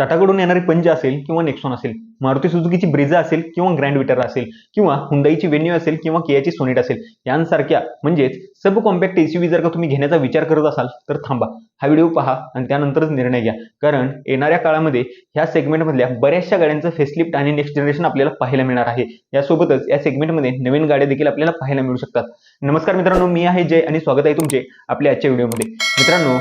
टाटाकडून येणारी पंज असेल किंवा नेक्सॉन असेल मारुती सुझुकीची ब्रिझा असेल किंवा ग्रँड विटर असेल किंवा हुंदाईची वेन्यू असेल किंवा कियाची सोनेट असेल यांसारख्या म्हणजेच सब कॉम्पॅक्ट एसयूव्ही जर का तुम्ही घेण्याचा विचार करत असाल तर थांबा. हा व्हिडिओ पहा आणि त्यानंतरच निर्णय घ्या. कारण येणाऱ्या काळामध्ये ह्या सेगमेंटमधल्या बऱ्याचशा गाड्यांचं फेसलिफ्ट आणि नेक्स्ट जनरेशन आपल्याला पाहायला मिळणार आहे. यासोबतच या सेगमेंटमध्ये नवीन गाड्या देखील आपल्याला पाहायला मिळू शकतात. नमस्कार मित्रांनो मी आहे जय आणि स्वागत आहे तुमचे आपल्या आजच्या व्हिडिओमध्ये. मित्रांनो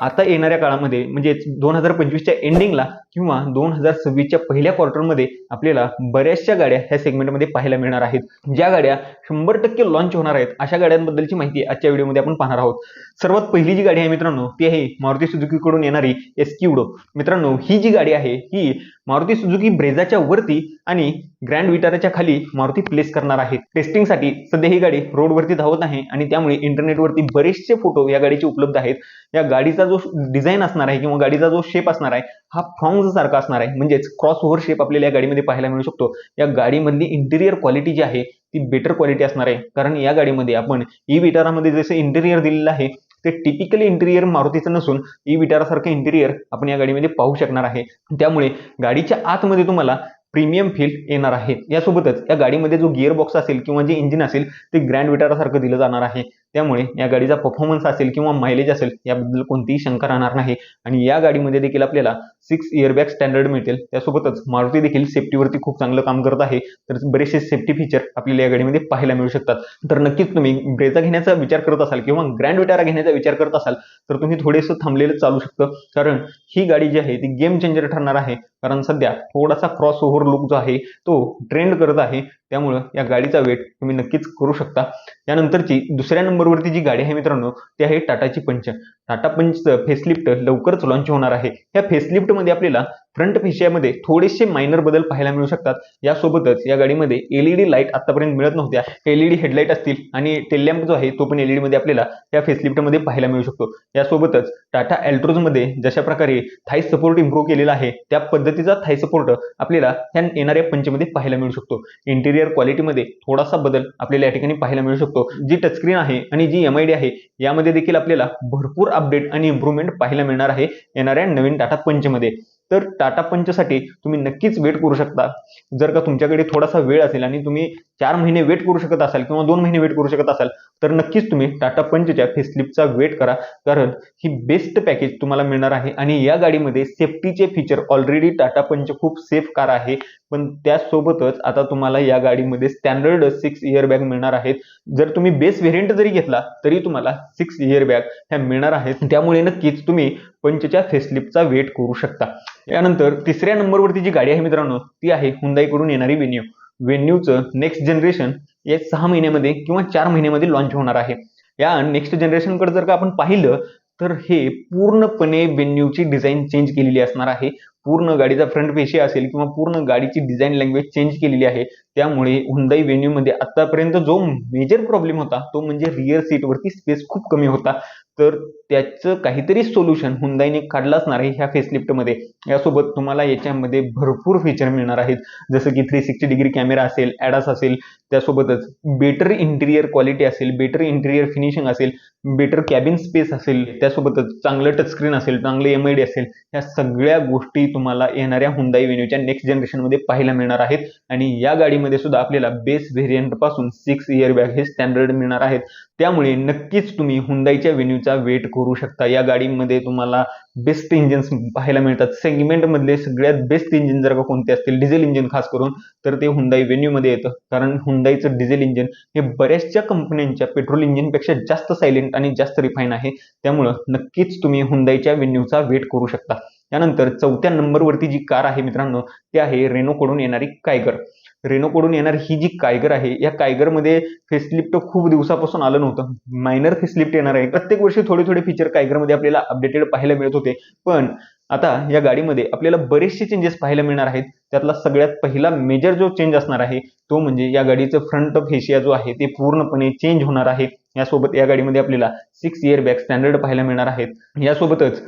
आता येणाऱ्या काळामध्ये म्हणजेच दोन हजार पंचवीसच्या एंडिंगला किंवा दोन हजार सव्वीसच्या पहिल्या क्वार्टरमध्ये आपल्याला बऱ्याचशा गाड्या ह्या सेगमेंटमध्ये पाहायला मिळणार आहेत. ज्या गाड्या शंभर टक्के लॉन्च होणार आहेत अशा गाड्यांबद्दलची माहिती आजच्या व्हिडिओमध्ये आपण पाहणार आहोत. सर्वात पहिली जी गाडी आहे मित्रांनो ती आहे मारुती सुझुकीकडून येणारी एसक्युडो मित्रांनो ही जी गाडी आहे ही मारुती सुझुकी ब्रेझाच्या वरती आणि ग्रँड विटाराच्या खाली मारुती प्लेस करणार आहे टेस्टिंगसाठी सध्या ही गाडी रोडवरती धावत आहे आणि त्यामुळे इंटरनेटवरती बरेचसे फोटो या गाडीचे उपलब्ध आहेत. या गाडीचा जो डिझाईन असणार आहे किंवा गाडीचा जो शेप असणार आहे हा फ्रॉंग सारखा असणार आहे. म्हणजेच क्रॉस ओव्हर शेप आपल्याला या गाडीमध्ये पाहायला मिळू शकतो. या गाडीमधली इंटेरियर क्वालिटी जी आहे ती बेटर क्वालिटी असणार आहे. कारण या गाडीमध्ये आपण ई विटारामध्ये जसं इंटेरियर दिलेलं आहे ते टिपिकली इंटिरियर मारुतीचं नसून ई विटारासारखं इंटिरियर आपण या गाडीमध्ये पाहू शकणार आहे. त्यामुळे गाडीच्या आतमध्ये तुम्हाला प्रीमियम फील येणार आहे. यासोबतच या गाडीमध्ये जो गिअर बॉक्स असेल किंवा जे इंजिन असेल ते ग्रँड विटारासारखं दिलं जाणार आहे. त्यामुळे या गाडीचा परफॉर्मन्स असेल किंवा मायलेज असेल याबद्दल कोणतीही शंका राहणार नाही. आणि या गाडीमध्ये देखील आपल्याला सिक्स इयरबॅग स्टँडर्ड मिळतील. त्यासोबतच मारुती देखील सेफ्टीवरती खूप चांगलं काम करत आहे. तर बरेचसे सेफ्टी फीचर आपल्याला या गाडीमध्ये पाहायला मिळू शकतात. तर नक्कीच तुम्ही ब्रेजा घेण्याचा विचार करत असाल किंवा ग्रँड विटारा घेण्याचा विचार करत असाल तर तुम्ही थोडेसं थांबलेलं चालू शकतं. कारण ही गाडी जी आहे ती गेम चेंजर ठरणार आहे. कारण सध्या थोडासा क्रॉस ओव्हर लुक जो आहे तो ट्रेंड करत आहे. त्यामुळं या गाडीचा वेट तुम्ही नक्कीच करू शकता. त्यानंतरची दुसऱ्या नंबरवरती जी गाडी आहे मित्रांनो ती आहे टाटाची पंच टाटा पंचचं फेसलिफ्ट लवकरच लॉन्च होणार आहे. या फेसलिफ्टमध्ये आपल्याला फ्रंट फेशियामध्ये थोडेसे मायनर बदल पाहायला मिळू शकतात. यासोबतच या गाडीमध्ये एलईडी लाइट आतापर्यंत मिळत नव्हत्या. एलईडी हेडलाईट असतील आणि टेलॅम्प जो आहे तो पण एलईडी मध्ये आपल्याला या फेसलिफ्टमध्ये पाहायला मिळू शकतो. यासोबतच टाटा अल्ट्रोजमध्ये जशा प्रकारे थाय सपोर्ट इम्प्रूव्ह केलेला आहे त्या पद्धतीचा थाय सपोर्ट आपल्याला ह्या येणाऱ्या पंचमध्ये पाहायला मिळू शकतो. इंटिरियर क्वालिटीमध्ये थोडासा बदल आपल्याला या ठिकाणी पाहायला मिळू शकतो. जी टचस्क्रीन आहे आणि जी एम आय डी आहे यामध्ये देखील आपल्याला भरपूर अपडेट आणि इम्प्रूव्हमेंट पाहायला मिळणार आहे येणाऱ्या नवीन टाटा पंचमध्ये. तर टाटा पंचसाठी तुम्ही नक्कीच वेट करू शकता. जर का तुमच्याकडे थोडासा वेळ असेल आणि तुम्ही चार महिने वेट करू शकत असाल किंवा दोन महिने वेट करू शकत असाल तर नक्कीच तुम्ही टाटा पंचच्या फेसलिपचा वेट करा. कारण ही बेस्ट पॅकेज तुम्हाला मिळणार आहे आणि या गाडीमध्ये सेफ्टीचे फीचर ऑलरेडी टाटा पंच खूप सेफ कार आहे. पण त्यासोबतच आता तुम्हाला या गाडीमध्ये स्टँडर्ड सिक्स इयर बॅग मिळणार आहेत. जर तुम्ही बेस व्हेरियंट जरी घेतला तरी तुम्हाला सिक्स इयर बॅग ह्या मिळणार आहेत. त्यामुळे नक्कीच तुम्ही पंचच्या फेसलिपचा वेट करू शकता. यानंतर तिसऱ्या नंबरवरती जी गाडी आहे मित्रांनो ती आहे हुंदाईकडून येणारी वेन्यू वेन्यूचं नेक्स्ट जनरेशन या सहा महिन्यामध्ये किंवा चार महिन्यामध्ये लॉन्च होणार आहे. या नेक्स्ट जनरेशनकडे जर का आपण पाहिलं तर हे पूर्णपणे वेन्यूची डिझाईन चेंज केलेली असणार आहे. पूर्ण गाडीचा फ्रंट पेशी असेल किंवा पूर्ण गाडीची डिझाईन लँग्वेज चेंज केलेली आहे. त्यामुळे हुंदाई वेन्यूमध्ये आतापर्यंत जो मेजर प्रॉब्लेम होता तो म्हणजे रिअर सीटवरती स्पेस खूप कमी होता. तर त्याचं काहीतरी सोल्युशन हुंदाईने काढलं असणार आहे ह्या फेसलिफ्टमध्ये यासोबत तुम्हाला याच्यामध्ये भरपूर फीचर मिळणार आहेत. जसं की थ्री सिक्स्टी डिग्री कॅमेरा असेल ॲडास असेल त्यासोबतच बेटर इंटिरियर क्वालिटी असेल बेटर इंटिरियर फिनिशिंग असेल बेटर कॅबिन स्पेस असेल त्यासोबतच चांगलं टचस्क्रीन असेल चांगलं एम आय डी असेल ह्या सगळ्या गोष्टी तुम्हाला येणाऱ्या हुंदाई वेन्यूच्या नेक्स्ट जनरेशनमध्ये पाहायला मिळणार आहेत. आणि या गाडीमध्ये सुद्धा आपल्याला बेस व्हेरियंटपासून सिक्स इयर बॅग हे स्टँडर्ड मिळणार आहेत. त्यामुळे नक्कीच तुम्ही हुंदाईच्या वेन्यूचा वेट करू शकता. या गाडीमध्ये तुम्हाला बेस्ट इंजिन्स पाहायला मिळतात. सेगमेंटमधले सगळ्यात बेस्ट इंजिन जर का कोणते असतील डिझेल इंजिन खास करून तर ते हुंदाई वेन्यूमध्ये येतं. कारण हुंदाईचं डिझेल इंजिन हे बऱ्याचशा कंपन्यांच्या पेट्रोल इंजिनपेक्षा जास्त सायलेंट आणि जास्त रिफाईन आहे. त्यामुळं नक्कीच तुम्ही हुंदाईच्या वेन्यूचा वेट करू शकता. त्यानंतर चौथ्या नंबरवरती जी कार आहे मित्रांनो ती आहे रेनोकडून येणारी कायगर. रेनोकडून येणारी ही जी कायगर आहे या कायगरमध्ये फेसलिफ्ट खूप दिवसापासून आलं नव्हतं. मायनर फेसलिफ्ट येणार आहे. प्रत्येक वर्षी थोडे थोडे फीचर कायगरमध्ये आपल्याला अपडेटेड पाहायला मिळत होते. पण आता या गाडीमध्ये आपल्याला बरेचसे चेंजेस पाहायला मिळणार आहेत. त्यातला सगळ्यात पहिला मेजर जो चेंज असणार आहे तो म्हणजे या गाडीचं फ्रंट फेशिया जो आहे ते पूर्णपणे चेंज होणार आहे. यासोबत या गाडीमध्ये आपल्याला सिक्स इयर बॅग स्टँडर्ड पाहायला मिळणार आहेत. यासोबतच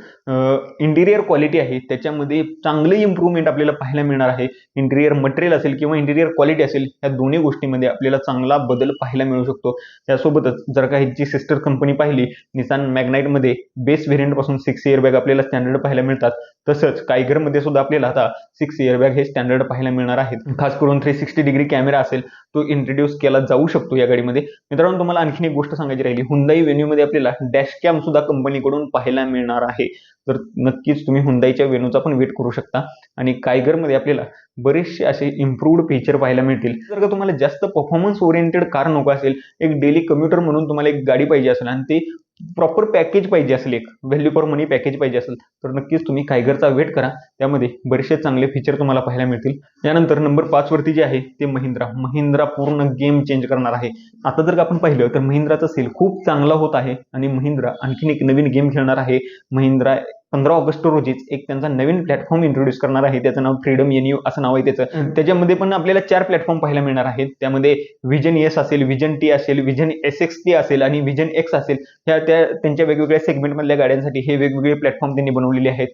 इंटिरियर क्वालिटी आहे त्याच्यामध्ये चांगले इम्प्रूव्हमेंट आपल्याला पाहायला मिळणार आहे. इंटिरियर मटेरियल असेल किंवा इंटिरियर क्वालिटी असेल या दोन्ही गोष्टीमध्ये आपल्याला चांगला बदल पाहायला मिळू शकतो. त्यासोबतच जर का ह्याची सिस्टर कंपनी पाहिली निसान मॅग्नाईटमध्ये बेस व्हेरियंटपासून सिक्स इयर बॅग आपल्याला स्टँडर्ड पाहायला मिळतात. तसंच कायगरमध्ये सुद्धा आपल्याला आता सिक्स इयरबॅग हे स्टँडर्ड पाहायला मिळणार आहेत. खास करून थ्री सिक्स्टी डिग्री कॅमेरा असेल तो इंट्रोड्यूस केला जाऊ शकतो या गाडीमध्ये. मित्रांनो तुम्हाला आणखीन एक गोष्ट सांगायची राहिली. हुंदाई व्हेन्यूमध्ये आपल्याला डॅश कॅम सुद्धा कंपनीकडून पाहायला मिळणार आहे. तर नक्कीच तुम्ही हुंदाईच्या वेनूचा पण वेट करू शकता. आणि कायगरमध्ये आपल्याला बरेचसे असे इम्प्रूव्ड फीचर पाहायला मिळतील. जर का तुम्हाला जास्त परफॉर्मन्स ओरिएंटेड कार नको असेल एक डेली कम्युटर म्हणून तुम्हाला एक गाडी पाहिजे असेल आणि ते प्रॉपर पॅकेज पाहिजे असेल एक व्हॅल्यू फॉर मनी पॅकेज पाहिजे असेल तर नक्कीच तुम्ही कायगरचा वेट करा. त्यामध्ये बरेचसे चांगले फीचर तुम्हाला पाहायला मिळतील. यानंतर नंबर पाचवरती जे आहे ते महिंद्रा. महिंद्रा पूर्ण गेम चेंज करणार आहे. आता जर का आपण पाहिलं तर महिंद्राचा सेल खूप चांगला होत आहे आणि महिंद्रा आणखीन एक नवीन गेम खेळणार आहे. महिंद्रा पंधरा ऑगस्ट रोजीच एक त्यांचा नवीन प्लॅटफॉर्म इंट्रोड्यूस करणार आहे. त्याचं नाव फ्रीडम एन यू असं नाव आहे त्याचं. त्याच्यामध्ये पण आपल्याला चार प्लॅटफॉर्म पाहायला मिळणार आहेत. त्यामध्ये विजन एस असेल विजन टी असेल विजन एस एक्स टी असेल आणि विजन एक्स असेल. ह्या त्या त्यांच्या वेगवेगळ्या सेगमेंटमधल्या गाड्यांसाठी हे वेगवेगळे प्लॅटफॉर्म त्यांनी बनवलेले आहेत.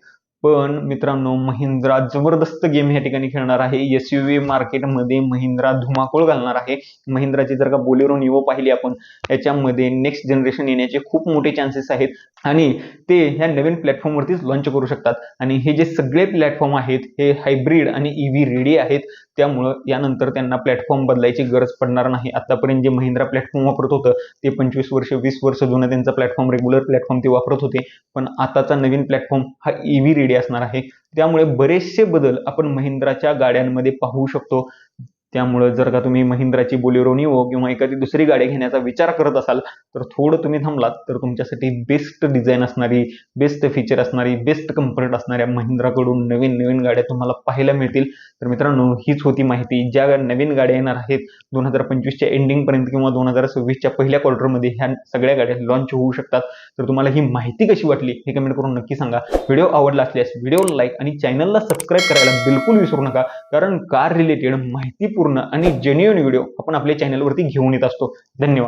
पण मित्रांनो महिंद्रा जबरदस्त गेम या ठिकाणी खेळणार आहे. एस यू व्ही मार्केटमध्ये महिंद्रा धुमाकूळ घालणार आहे. महिंद्राची जर का बोलेरो निवो पाहिली आपण याच्यामध्ये नेक्स्ट जनरेशन येण्याचे खूप मोठे चान्सेस आहेत. आणि ते ह्या नवीन प्लॅटफॉर्मवरतीच लॉन्च करू शकतात. आणि हे जे सगळे प्लॅटफॉर्म आहेत हे हायब्रिड आणि ईव्ही रेडी आहेत. त्यामुळं यानंतर त्यांना प्लॅटफॉर्म बदलायची गरज पडणार नाही. आतापर्यंत जे महिंद्रा प्लॅटफॉर्म वापरत होतं ते पंचवीस वर्ष वीस वर्ष जुनं त्यांचा प्लॅटफॉर्म रेग्युलर प्लॅटफॉर्म ते वापरत होते. पण आताचा नवीन प्लॅटफॉर्म हा ई व्ही रेडी असणार आहे. त्यामुळे बरेचसे बदल आपण महिंद्राच्या गाड्यांमध्ये पाहू शकतो. त्यामुळं जर का तुम्ही महिंद्राची बोलेरो निओ हो किंवा एखादी दुसरी गाडी घेण्याचा विचार करत असाल तर थोडं तुम्ही थांबलात तर तुमच्यासाठी बेस्ट डिझाईन असणारी बेस्ट फीचर असणारी बेस्ट कम्फर्ट असणाऱ्या महिंद्राकडून नवीन नवीन गाड्या तुम्हाला पाहायला मिळतील. तर मित्रांनो हीच होती माहिती. ज्या नवीन गाड्या येणार आहेत दोन हजार पंचवीसच्या एंडिंगपर्यंत किंवा दोन हजार सव्वीसच्या पहिल्या क्वार्टरमध्ये ह्या सगळ्या गाड्या लॉन्च होऊ शकतात. तर तुम्हाला ही माहिती कशी वाटली हे कमेंट करून नक्की सांगा. व्हिडिओ आवडला असल्यास व्हिडिओला लाईक आणि चॅनलला सबस्क्राईब करायला बिलकुल विसरू नका कारण कार रिलेटेड माहिती माहितीपूर्ण आणि जेन्युअन व्हिडिओ आपण आपल्या चॅनलवरती घेऊन येत असतो. धन्यवाद.